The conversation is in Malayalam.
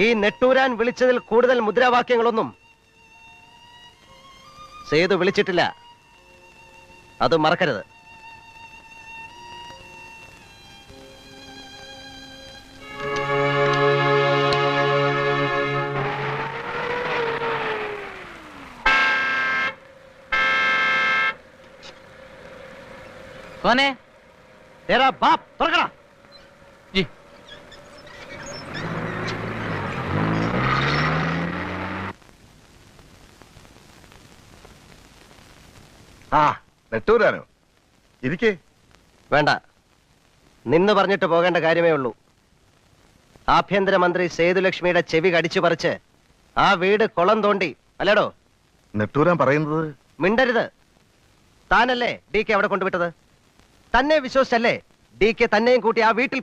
ഈ നെട്ടൂരാൻ വിളിച്ചതിൽ കൂടുതൽ മുദ്രാവാക്യങ്ങളൊന്നും സേതു വിളിച്ചിട്ടില്ല. അത് മറക്കരുത്. കോനെ. തേരാ ബാപ്പ് തുറക്കടാ. ആ നെട്ടൂരാനോ? ഇരിക്കേ. വേണ്ട. നിന്ന് പറഞ്ഞിട്ട് പോകേണ്ട കാര്യമേ ഉള്ളൂ. ആഭ്യന്തരമന്ത്രി സേതുലക്ഷ്മിയുടെ ചെവി കടിച്ചു പറിച്ച് ആ വീട് കുളം തോണ്ടി അല്ലേടോ? നെട്ടൂരാൻ പറയുന്നത്? മിണ്ടരുത്. താനല്ലേ ഡി കെ അവിടെ കൊണ്ടുവിട്ടത്? തന്നെ വിശ്വസിച്ചല്ലേ ഡി കെ തന്നെയും കൂട്ടി ആ വീട്ടിൽ